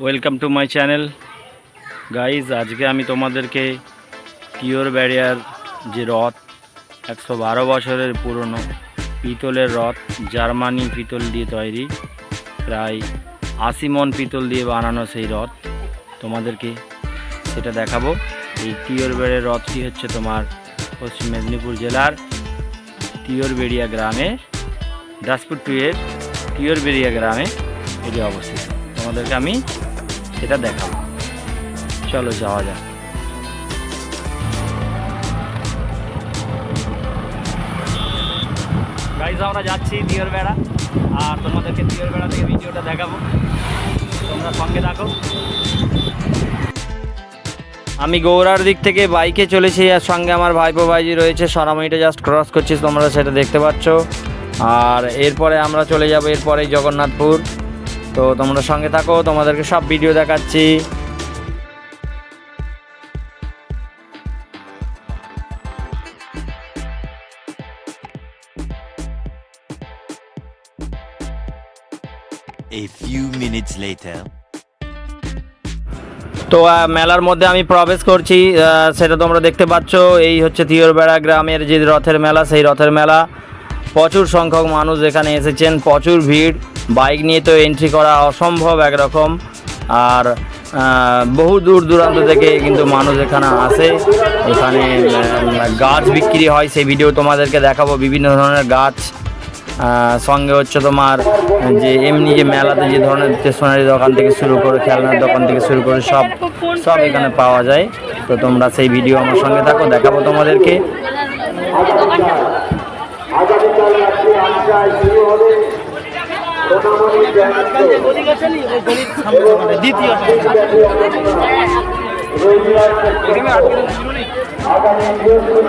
Welcome to my channel guys আজকে আমি তোমাদেরকে পিওর ব্যারিয়ার যে রথ, একশো বারো বছরের পুরনো পিতলের রথ, জার্মানি পিতল দিয়ে তৈরি, প্রায় আশি মন পিতল দিয়ে বানানো সেই রথ তোমাদেরকে সেটা দেখাবো। এই পিওর বেড়ের রথটি হচ্ছে তোমার পশ্চিম মেদিনীপুর জেলার পিওরবেড়িয়া গ্রামে, দাসপুর টুয়ের পিওরবেড়িয়া গ্রামে এটি অবস্থিত। তোমাদেরকে আমি সেটা দেখাবো। চলো যাওয়া যাক। গাইজ আমরা যাচ্ছি পিওর বেড়া আর তোমাদেরকে পিওর বেড়া থেকে ভিডিওটা দেখাবো। তোমরা সঙ্গে থাকো। আমি গৌড়ার দিক থেকে বাইকে চলেছি আর সঙ্গে আমার ভাইপো ভাইজি রয়েছে। সরামাইটা জাস্ট ক্রস করছি তোমরা সেটা দেখতে পাচ্ছ। আর এরপরে আমরা চলে যাব এরপরেই জগন্নাথপুর। তো তোমরা সঙ্গে থাকো তোমাদেরকে সব ভিডিও দেখাচ্ছি। A few minutes later. তো মেলার মধ্যে আমি প্রবেশ করছি। আহ, সেটা তোমরা দেখতে পাচ্ছ। এই হচ্ছে তিয়রবেড়া গ্রামের যে রথের মেলা সেই রথের মেলা। প্রচুর সংখ্যক মানুষ এখানে এসেছেন প্রচুর ভিড়। বাইক নিয়ে তো এন্ট্রি করা অসম্ভব একরকম। আর বহু দূর দূরান্ত থেকে কিন্তু মানুষ এখানে আসে। এখানে গাছ বিক্রি হয়, সেই ভিডিও তোমাদেরকে দেখাবো। বিভিন্ন ধরনের গাছ সঙ্গে হচ্ছে তোমার, যে এমনি যে মেলাতে যে ধরনের স্টেশনারি দোকান থেকে শুরু করে, খেলনার দোকান থেকে শুরু করে সব সব এখানে পাওয়া যায়। তো তোমরা সেই ভিডিও আমার সঙ্গে থাকো, দেখাবো তোমাদেরকে। শুরু হবে। দ্বিতীয় আগামী বৃহস্পতিবার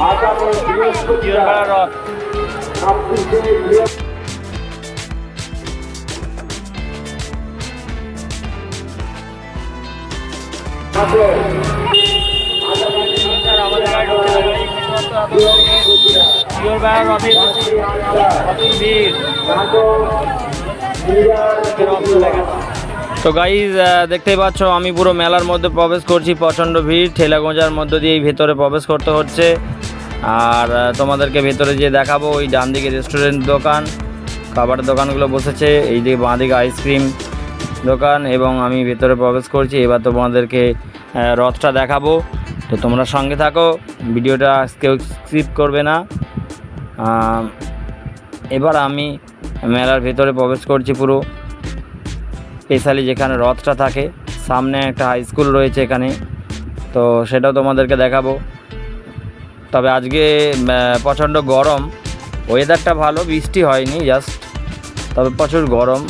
আগামী বৃহস্পতিবার তো গাইজ দেখতেই পাচ্ছ, আমি পুরো মেলার মধ্যে প্রবেশ করছি, প্রচণ্ড ভিড় ঠেলা গোঁজার মধ্য দিয়েই ভেতরে প্রবেশ করতে হচ্ছে। আর তোমাদেরকে ভেতরে যে দেখাবো, ওই ডান দিকে রেস্টুরেন্ট দোকান, খাবারের দোকানগুলো বসেছে এই দিকে বাঁ দিকে আইসক্রিম দোকান এবং আমি ভেতরে প্রবেশ করছি। এবার তোমাদেরকে রথটা দেখাবো। তো তোমরা সঙ্গে থাকো, ভিডিওটা কেউ স্কিপ করবে না। এবার আমি মেলার ভেতরে প্রবেশ করছি পুরো। স্পেশালি যেখানে রথটা থাকে, সামনে একটা হাই স্কুল রয়েছে এখানে। তো সেটাও তোমাদেরকে দেখাবো। তবে আজকে প্রচণ্ড গরম। ওয়েদারটা ভালো, বৃষ্টি হয়নি জাস্ট তবে প্রচুর গরম।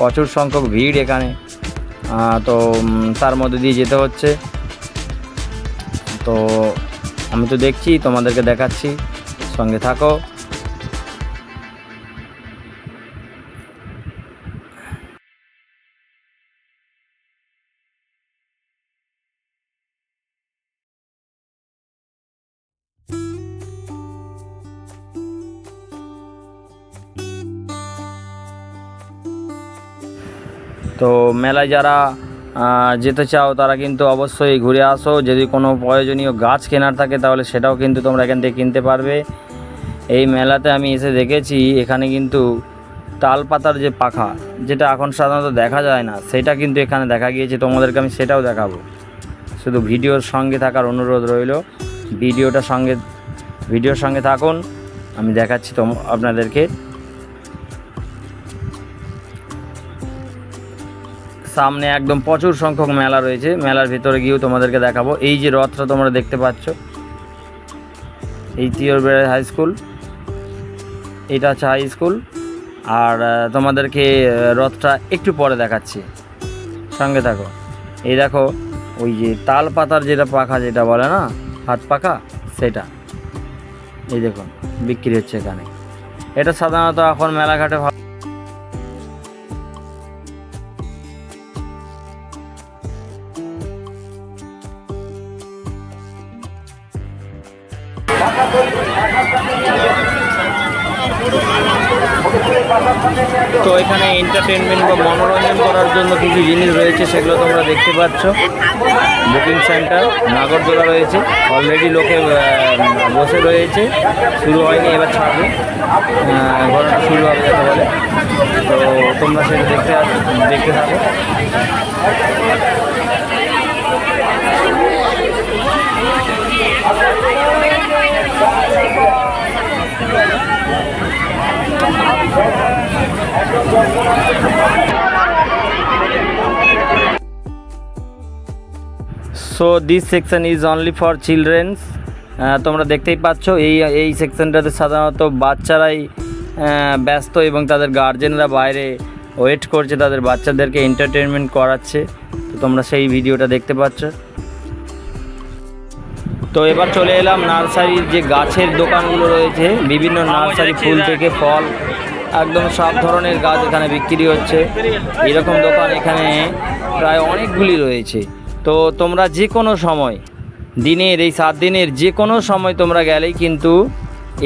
প্রচুর সংখ্যক ভিড় এখানে। তো তার মধ্যে দিয়ে যেতে হচ্ছে। তো, আমি তো দেখছি, তোমাদেরকে দেখাচ্ছি। সঙ্গে থাকো। তো মেলায় যারা যেতে চাও তারা কিন্তু অবশ্যই ঘুরে আসো। যদি কোনো প্রয়োজনীয় গাছ কেনার থাকে তাহলে সেটাও কিন্তু তোমরা এখান থেকে কিনতে পারবে। এই মেলাতে আমি এসে দেখেছি, এখানে কিন্তু তাল পাতার যে পাখা, যেটা এখন সাধারণত দেখা যায় না, সেটা কিন্তু এখানে দেখা গিয়েছে। তোমাদেরকে আমি সেটাও দেখাবো। শুধু ভিডিওর সঙ্গে থাকার অনুরোধ রইল। ভিডিওটা সঙ্গে, ভিডিওর সঙ্গে থাকুন। আমি দেখাচ্ছি তোম, আপনাদেরকে। সামনে একদম প্রচুর সংখ্যক মেলা রয়েছে। মেলার ভিতরে গিয়েও তোমাদেরকে দেখাবো। এই যে রথটা তোমরা দেখতে পাচ্ছ, এই তিয়রবেড়া হাই স্কুল। এটা হচ্ছে হাই স্কুল। আর তোমাদেরকে রথটা একটু পরে দেখাচ্ছি। সঙ্গে থাকো। এই দেখো, ওই যে তাল পাতার যেটা পাখা যেটা বলে না, হাত পাখা, সেটা। এই দেখুন, বিক্রি হচ্ছে এখানে। এটা সাধারণত এখন মেলাঘাটে এন্টারটেনমেন্ট বা মনোরঞ্জন করার জন্য কিছু জিনিস রয়েছে সেগুলো তোমরা দেখতে পাচ্ছ। বুকিং সেন্টার নাগরদোলা রয়েছে। অলরেডি লোকে বসে রয়েছে। শুরু হয়নি, এবার ছাড়বে। ঘটনা শুরু হবে যাতে বলে। তো তোমরা সেটা দেখতে দেখতে থাকো। So this section is only for childrens তোমরা দেখতেই পাচ্ছ, এই এই সেকশনটাতে সাধারণত বাচ্চারাই ব্যস্ত এবং তাদের গার্জেনরা বাইরে ওয়েট করছে, তাদের বাচ্চাদেরকে এন্টারটেনমেন্ট করাচ্ছে। তো তোমরা সেই ভিডিওটা দেখতে পাচ্ছ। তো এবার চলে এলাম নার্সারির যে গাছের দোকানগুলো রয়েছে, বিভিন্ন নার্সারি ফুল থেকে ফল, একদম সব ধরনের গাছ এখানে বিক্রি হচ্ছে। এরকম দোকান এখানে প্রায় অনেকগুলি রয়েছে। তো তোমরা যে কোনো সময়, দিনের এই সাত দিনের যে কোনো সময় তোমরা গেলেই কিন্তু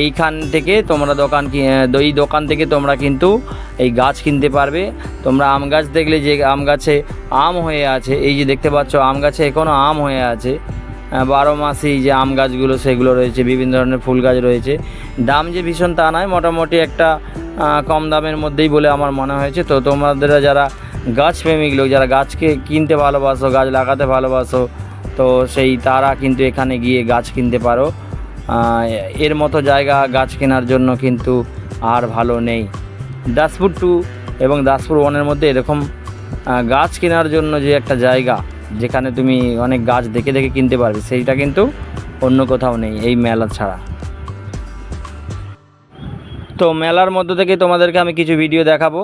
এইখান থেকে তোমরা দোকান এই দোকান থেকে তোমরা কিন্তু এই গাছ কিনতে পারবে। তোমরা আম গাছ দেখলে যে আম গাছে আম হয়ে আছে, এই যে দেখতে পাচ্ছ আম গাছে এখনও আম হয়ে আছে। বারো মাসি যে আম গাছগুলো, সেগুলো রয়েছে, বিভিন্ন ধরনের ফুল গাছ রয়েছে। দাম যে ভীষণ তা নয়, মোটামুটি একটা কম দামের মধ্যেই বলে আমার মনে হয়েছে। তো তোমাদের যারা গাছ প্রেমিক লোক, যারা গাছকে কিনতে ভালোবাসো, গাছ লাগাতে ভালোবাসো, তো সেই তারা কিন্তু এখানে গিয়ে গাছ কিনতে পারো। এর মতো জায়গা গাছ কেনার জন্য কিন্তু আর ভালো নেই। দাসপুর টু এবং দাসপুর ওয়ানের মধ্যে এরকম গাছ কেনার জন্য যে একটা জায়গা, যেখানে তুমি অনেক গাছ দেখে দেখে কিনতে পারবে, সেইটা কিন্তু অন্য কোথাও নেই এই মেলা ছাড়া। তো মেলার মধ্য থেকে তোমাদেরকে আমি কিছু ভিডিও দেখাবো।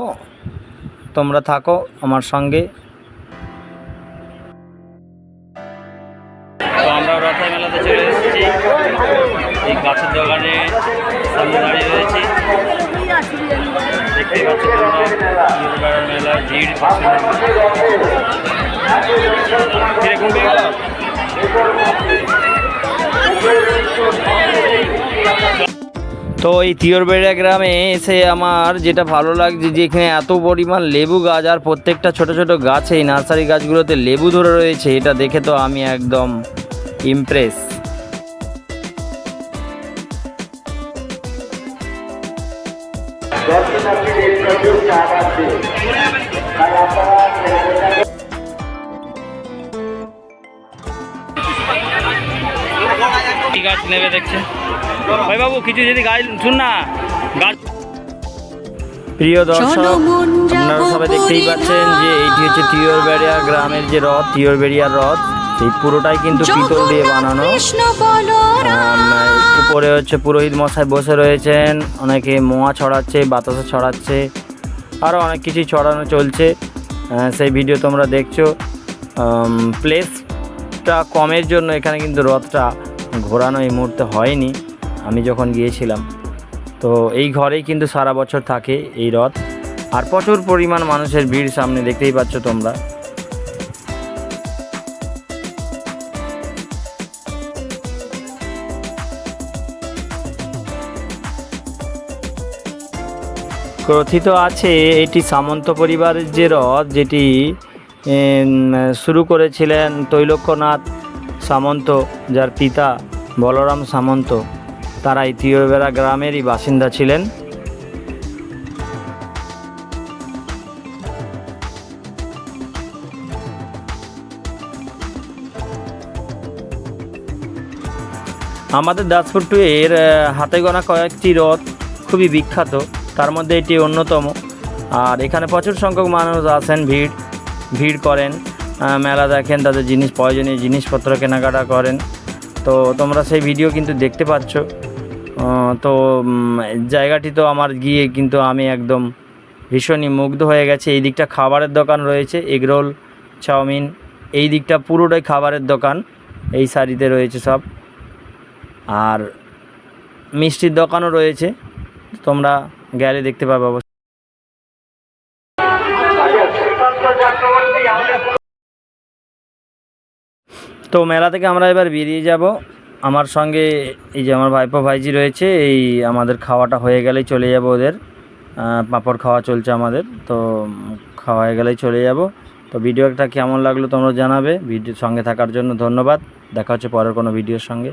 তোমরা থাকো আমার সঙ্গে। তো আমরা চলে এসেছি। এই গাছের দোকানে দাঁড়িয়ে দেখতেই পাচ্ছ তোমরা ভিড় কীরকম তো এই তিয়রবেড়িয়া গ্রামে এসে আমার যেটা ভালো লাগছে যে এখানে এত পরিমাণ লেবু গাছ আর প্রত্যেকটা ছোট ছোট গাছে এই নার্সারি গাছগুলোতে লেবু ধরে রয়েছে, এটা দেখে তো আমি একদম ইমপ্রেস গাছ নেবে দেখছে। ভাই বাবু কিছু যদি গাছ শুন না গাছ প্রিয় দর্শক আপনারা সবাই দেখতেই পাচ্ছেন যে এইটি হচ্ছে তিয়রবেড়িয়া গ্রামের যে রথ তিয়রবেড়িয়ার রথ এই পুরোটাই কিন্তু পিতল দিয়ে বানানো। উপরে হচ্ছে পুরোহিত মশাই বসে রয়েছেন। অনেকে মোয়া ছড়াচ্ছে বাতাসা ছড়াচ্ছে আরও অনেক কিছুই ছড়ানো চলছে। সেই ভিডিও তোমরা দেখছ। প্লেসটা কমের জন্য এখানে কিন্তু রথটা ঘোরানো এই মুহূর্তে হয়নি। আমি যখন গিয়েছিলাম, তো এই ঘরেই কিন্তু সারা বছর থাকে এই রথ। আর প্রচুর পরিমাণ মানুষের ভিড় সামনে, দেখতেই পাচ্ছ তোমরা। কথিত আছে, এটি সামন্ত পরিবারের যে রথ, যেটি শুরু করেছিলেন তৈলক্যনাথ সামন্ত, যার পিতা বলরাম সামন্ত, তারা এই তিয়বেড়া গ্রামেরই বাসিন্দা ছিলেন। আমাদের দাসপুর টু এর হাতে গোনা কয়েকটি রথ খুবই বিখ্যাত, তার মধ্যে এটি অন্যতম। আর এখানে প্রচুর সংখ্যক মানুষ আসেন, ভিড় ভিড় করেন মেলা দেখেন, তাদের জিনিস, প্রয়োজনীয় জিনিসপত্র কেনাকাটা করেন। তো তোমরা সেই ভিডিও কিন্তু দেখতে পাচ্ছ। তো জায়গাটি তো আমার গিয়ে কিন্তু আমি একদম ভীষণই মুগ্ধ হয়ে গেছে। এই দিকটা খাবারের দোকান রয়েছে, এগরোল, চাউমিন, এই দিকটা পুরোটাই খাবারের দোকান, এই সারিতে রয়েছে সব। আর মিষ্টির দোকানও রয়েছে, তোমরা গেলে দেখতে পাবে অবশ্যই। তো মেলা থেকে আমরা এবার বেরিয়ে যাব। আমার সঙ্গে এই যে আমার ভাইপো ভাইজি রয়েছে, এই আমাদের খাওয়াটা হয়ে গেলেই চলে যাব ওদের। পাঁপড় খাওয়া চলছে আমাদের, তো খাওয়া হয়ে গেলেই চলে যাব। তো ভিডিওটা কেমন লাগল তোমরা জানাবে। ভিডিওর সঙ্গে থাকার জন্য ধন্যবাদ। দেখা হচ্ছে পরের কোনো ভিডিওর সঙ্গে।